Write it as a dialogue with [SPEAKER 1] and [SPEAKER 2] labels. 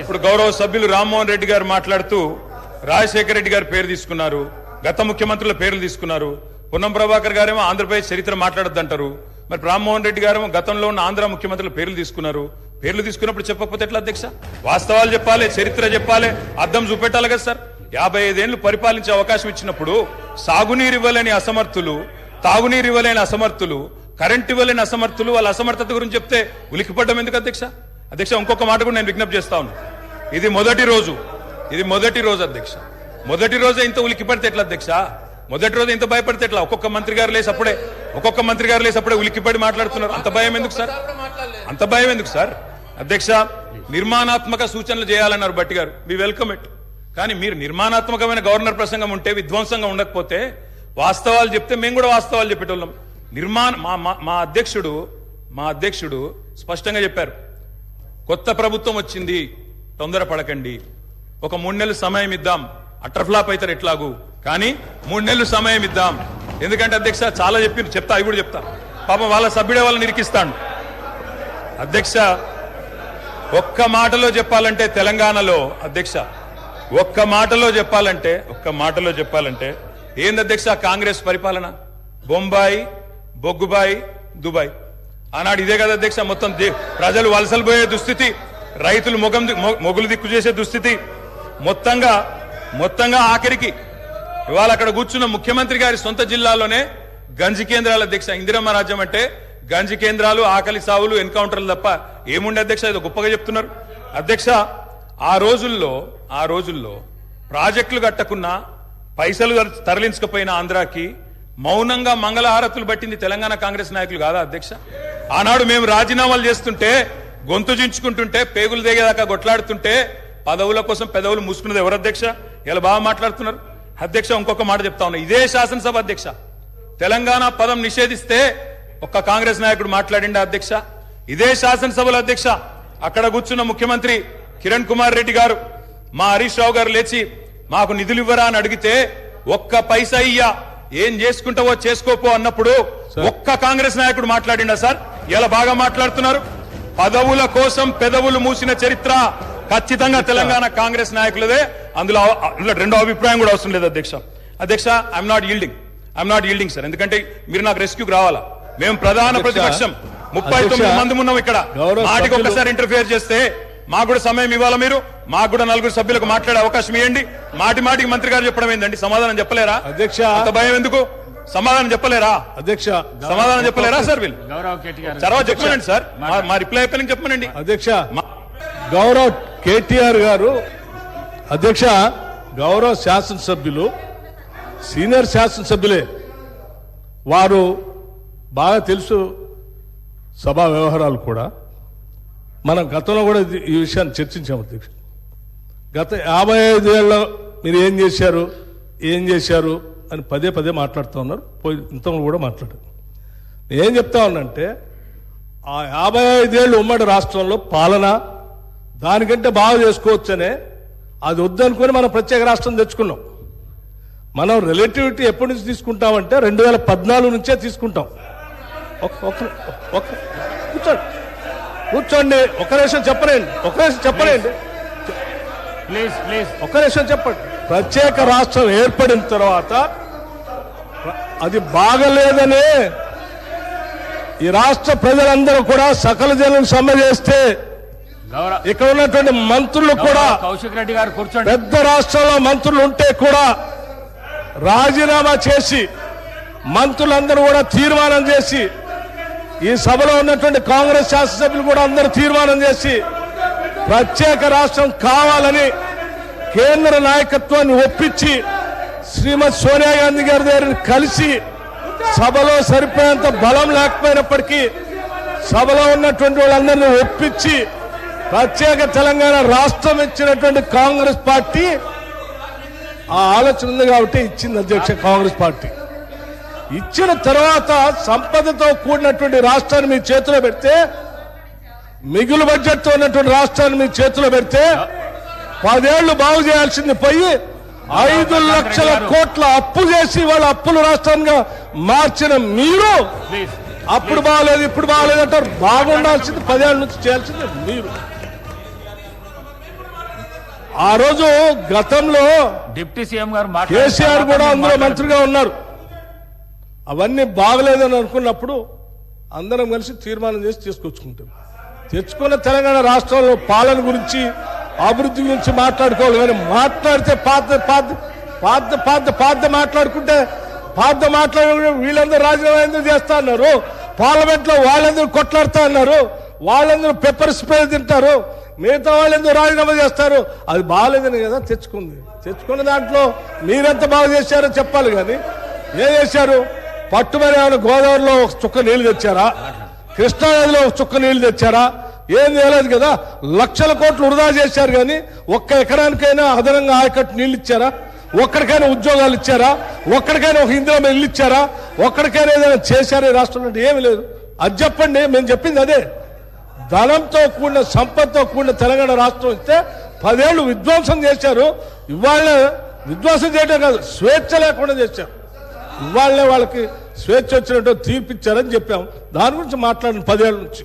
[SPEAKER 1] ఇప్పుడు గౌరవ సభ్యులు రామ్మోహన్ రెడ్డి గారు మాట్లాడుతూ రాజశేఖర రెడ్డి గారు పేరు తీసుకున్నారు గత ముఖ్యమంత్రుల పేర్లు తీసుకున్నారు. పొన్నం ప్రభాకర్ గారేమో ఆంధ్రప్రదేశ్ చరిత్ర మాట్లాడద్దంటారు. మరి రామ్మోహన్ రెడ్డి గారేమో గతంలో ఉన్న ఆంధ్ర ముఖ్యమంత్రుల పేర్లు తీసుకున్నారు. పేర్లు తీసుకున్నప్పుడు చెప్పకపోతే ఎట్లా అధ్యక్ష? వాస్తవాలు చెప్పాలి చరిత్ర చెప్పాలి అర్థం చూపెట్టాలి కదా సార్. యాభై ఐదేళ్ళు పరిపాలించే అవకాశం ఇచ్చినప్పుడు సాగునీరు ఇవ్వలేని అసమర్థులు తాగునీరు ఇవ్వలేని అసమర్థులు కరెంట్ ఇవ్వలేని అసమర్థులు వాళ్ళ అసమర్థత గురించి చెప్తే ఉలికిపడ్డం ఎందుకు అధ్యక్ష? అధ్యక్ష ఇంకొక మాట కూడా నేను విజ్ఞప్తి చేస్తా ఇది మొదటి రోజు. ఇది మొదటి రోజు అధ్యక్ష. మొదటి రోజే ఇంత ఉలికి పడితే ఎట్లా అధ్యక్ష? మొదటి రోజు ఇంత భయపడితే ఎట్లా? ఒక్కొక్క మంత్రి గారు లేసి అప్పుడే ఒక్కొక్క మంత్రి గారు లేసి అప్పుడే ఉలిక్కిపడి మాట్లాడుతున్నారు. అంత భయం ఎందుకు సార్? అంత భయం ఎందుకు సార్? అధ్యక్ష నిర్మాణాత్మక సూచనలు చేయాలన్నారు భట్టి గారు. మీ వెల్కమ్ ఇట్ కానీ మీరు నిర్మాణాత్మకమైన గవర్నర్ ప్రసంగం ఉంటే విధ్వంసంగా ఉండకపోతే వాస్తవాలు చెప్తే మేము కూడా వాస్తవాలు చెప్పేటోళ్ళం. నిర్మాణ మా మా- మా అధ్యక్షుడు మా అధ్యక్షుడు స్పష్టంగా చెప్పారు. కొత్త ప్రభుత్వం వచ్చింది తొందరపడకండి. ఒక మూడు నెలలు సమయం ఇద్దాం. అట్రఫ్లాప్ అవుతారు ఎట్లాగూ? కానీ మూడు నెలలు సమయం ఇద్దాం. ఎందుకంటే అధ్యక్ష చాలా చెప్పి చెప్తా అవి కూడా చెప్తా. పాపం వాళ్ళ సభ్యుడే వాళ్ళని నిరికిస్తాను అధ్యక్ష ఒక్క మాటలో చెప్పాలంటే తెలంగాణలో అధ్యక్ష ఒక్క మాటలో చెప్పాలంటే ఒక్క మాటలో చెప్పాలంటే ఏంది అధ్యక్ష కాంగ్రెస్ పరిపాలన? బొంబాయి బొగ్గుబాయి దుబాయ్. ఆనాడు ఇదే కదా అధ్యక్ష మొత్తం ప్రజలు వలసలు పోయే దుస్థితి రైతులు మొగం మొగులు దిక్కు చేసే దుస్థితి. మొత్తంగా మొత్తంగా ఆఖరికి ఇవాళ అక్కడ కూర్చున్న ముఖ్యమంత్రి గారి సొంత జిల్లాలోనే గంజి కేంద్రాల అధ్యక్ష ఇందిరమ్మ రాజ్యం అంటే గంజి కేంద్రాలు ఆకలి సావులు ఎన్కౌంటర్లు తప్ప ఏముండే అధ్యక్ష ఇది గొప్పగా చెప్తున్నారు. అధ్యక్ష ఆ రోజుల్లో ఆ రోజుల్లో ప్రాజెక్టులు కట్టకున్నా పైసలు తరలించకపోయిన ఆంధ్రాకి మౌనంగా మంగళహారతులు పట్టింది తెలంగాణ కాంగ్రెస్ నాయకులు కాదా అధ్యక్ష? ఆనాడు మేము రాజీనామాలు చేస్తుంటే గొంతు చించుకుంటుంటే పేగులు దిగేదాకా కొట్లాడుతుంటే పదవుల కోసం పెదవులు మూసుకున్నది ఎవరు అధ్యక్ష? ఇలా బాగా మాట్లాడుతున్నారు. అధ్యక్ష ఇంకొక మాట చెప్తా ఉన్నా. ఇదే శాసనసభ అధ్యక్ష. తెలంగాణ పదం నిషేధిస్తే ఒక్క కాంగ్రెస్ నాయకుడు మాట్లాడిండా అధ్యక్ష? ఇదే శాసనసభలో అధ్యక్ష అక్కడ కూర్చున్న ముఖ్యమంత్రి కిరణ్ కుమార్ రెడ్డి గారు. మా హరీష్ రావు గారు లేచి మాకు నిధులు ఇవ్వరా అని అడిగితే ఒక్క పైసా ఇయ్యా. ఏం చేసుకుంటావో చేసుకోపో అన్నప్పుడు ఒక్క కాంగ్రెస్ నాయకుడు మాట్లాడిండా సార్? ఇలా బాగా మాట్లాడుతున్నారు? పదవుల కోసం పెదవులు మూసిన చరిత్ర ఖచ్చితంగా తెలంగాణ కాంగ్రెస్ నాయకులదే. అందులో అందులో రెండో అభిప్రాయం కూడా అవసరం లేదు అధ్యక్ష. అధ్యక్ష I'm not yielding I'm not yielding sir ఎందుకంటే మీరు నాకు రెస్క్యూకి రావాలా? మేము ప్రధాన ప్రతిపక్షం. ముప్పై తొమ్మిది మంది ఉన్నాం ఇక్కడ. మాటికి ఒక్కసారి ఇంటర్ఫియర్ చేస్తే మాకు కూడా సమయం ఇవ్వాలా మీరు? మాకు కూడా నలుగురు సభ్యులకు మాట్లాడే అవకాశం ఇవ్వండి మాటి మాటికి మంత్రి గారు చెప్పడం ఏందండి? సమాధానం చెప్పలేరా?
[SPEAKER 2] అధ్యక్ష.
[SPEAKER 1] అంత భయం ఎందుకు? సమాధానం చెప్పలేరా?
[SPEAKER 2] అధ్యక్ష
[SPEAKER 1] సమాధానం చెప్పలేరా సార్ వీళ్ళు?
[SPEAKER 3] గౌరవ్
[SPEAKER 1] తర్వాత చెప్పమనండి సార్. మా- రిప్లై అయిపోయిన చెప్పమనండి?
[SPEAKER 2] అధ్యక్ష గౌరవ్ కేటీఆర్ గారు అధ్యక్ష గౌరవ శాసనసభ్యులు సీనియర్ శాసనసభ్యులే వారు బాగా తెలుసు సభా వ్యవహారాలు కూడా. మనం గతంలో కూడా ఈ విషయాన్ని చర్చించాం అధ్యక్ష. గత యాభై ఐదేళ్ళలో మీరు ఏం చేశారు? ఏం చేశారు? అని పదే పదే మాట్లాడుతూ ఉన్నారు. పోయి ఇంతలో కూడా మాట్లాడారు. ఏం చెప్తా ఉన్నానంటే ఆ యాభై ఐదేళ్ళు ఉమ్మడి రాష్ట్రంలో పాలన దానికంటే బాగా చేసుకోవచ్చనే అది వద్దనుకొని మనం ప్రత్యేక రాష్ట్రం తెచ్చుకున్నాం. మనం రిలేటివిటీ ఎప్పటి నుంచి తీసుకుంటామంటే రెండు వేల పద్నాలుగు నుంచే తీసుకుంటాం కూర్చోండి. కూర్చోండి. ఒక నిమిషం చెప్పలేండి. ఒక నిమిషం చెప్పలేండి.
[SPEAKER 3] ప్లీజ్ ప్లీజ్
[SPEAKER 2] ఒక నిమిషం చెప్పండి. ప్రత్యేక రాష్ట్రం ఏర్పడిన తర్వాత అది బాగలేదనే ఈ రాష్ట్ర ప్రజలందరూ కూడా సకల జనం సమ్మె చేస్తే ఇక్కడ ఉన్నటువంటి మంత్రులు కూడా
[SPEAKER 3] కౌశిక్ రెడ్డి గారు కూర్చోండి.
[SPEAKER 2] పెద్ద రాష్ట్రంలో మంత్రులు ఉంటే కూడా రాజీనామా చేసి మంత్రులందరూ కూడా తీర్మానం చేసి ఈ సభలో ఉన్నటువంటి కాంగ్రెస్ శాసనసభ్యులు కూడా అందరూ తీర్మానం చేసి ప్రత్యేక రాష్ట్రం కావాలని కేంద్ర నాయకత్వాన్ని ఒప్పించి శ్రీమతి సోనియా గాంధీ గారి దగ్గర కలిసి సభలో సరిపోయేంత బలం లేకపోయినప్పటికీ సభలో ఉన్నటువంటి వాళ్ళందరినీ ఒప్పించి ప్రత్యేక తెలంగాణ రాష్ట్రం ఇచ్చినటువంటి కాంగ్రెస్ పార్టీ ఆ ఆలోచన ఉంది కాబట్టి ఇచ్చింది అధ్యక్ష కాంగ్రెస్ పార్టీ. ఇచ్చిన తర్వాత సంపదతో కూడినటువంటి రాష్ట్రాన్ని మీ చేతిలో పెడితే మిగులు బడ్జెట్తో ఉన్నటువంటి రాష్ట్రాన్ని మీ చేతిలో పెడితే పదేళ్ళు బాగు చేయాల్సింది పోయి ఐదు లక్షల కోట్ల అప్పు చేసి వాళ్ళ అప్పులు రాష్ట్రంగా మార్చిన మీరు అప్పుడు బాగలేదు ఇప్పుడు బాగలేదు అంటారు. బాగుండాల్సింది పదేళ్ళ నుంచి చేయాల్సింది మీరు. ఆ రోజు గతంలో
[SPEAKER 3] డిప్యూటీ సీఎం గారు
[SPEAKER 2] కేసీఆర్ కూడా అందులో మంత్రిగా ఉన్నారు. అవన్నీ బాగలేదని అనుకున్నప్పుడు అందరం కలిసి తీర్మానం చేసి తీసుకొచ్చుకుంటాం. తెచ్చుకున్న తెలంగాణ రాష్ట్రంలో పాలన గురించి అభివృద్ధి గురించి మాట్లాడుకోవాలి. కానీ మాట్లాడితే పాత పాత పాత పాత పాత మాట్లాడుకుంటే పాత మాట్లాడే వీళ్ళందరూ రాజీనామా ఎందుకు చేస్తా అన్నారు పార్లమెంట్లో వాళ్ళందరూ కొట్లాడుతా అన్నారు వాళ్ళందరూ పెప్పర్ స్ప్రే తింటారు. మిగతా వాళ్ళందరూ రాజీనామా చేస్తారు. అది బాగాలేదని కదా తెచ్చుకుంది. తెచ్చుకున్న దాంట్లో మీరెంత బాగా చేశారో చెప్పాలి కానీ ఏం చేశారు? పట్టుమని ఏమైనా గోదావరిలో ఒక చుక్క నీళ్ళు తెచ్చారా? కృష్ణానదిలో ఒక చుక్క నీళ్ళు తెచ్చారా? ఏం చేయలేదు కదా? లక్షల కోట్లు వృధా చేశారు కానీ ఒక్క ఎకరానికైనా అదనంగా ఆయకట్టు నీళ్ళు ఇచ్చారా? ఒక్కడికైనా ఉద్యోగాలు ఇచ్చారా? ఒక్కడికైనా ఒక ఇందిరా ఇల్లు ఇచ్చారా? ఒక్కడికైనా ఏదైనా చేశారా ఈ రాష్ట్రంలో అంటే ఏమి లేదు. అది చెప్పండి మేము చెప్పింది అదే. ధనంతో కూడిన సంపదతో కూడిన తెలంగాణ రాష్ట్రం ఇస్తే పదేళ్ళు విధ్వంసం చేశారు. ఇవాళ విధ్వంసం చేయడం కాదు స్వేచ్ఛ లేకుండా చేశారు. ఇవాళనే వాళ్ళకి స్వేచ్ఛ వచ్చినట్టు తీర్పిచ్చారని చెప్పాం. దాని గురించి మాట్లాడిన పదేళ్ళ నుంచి.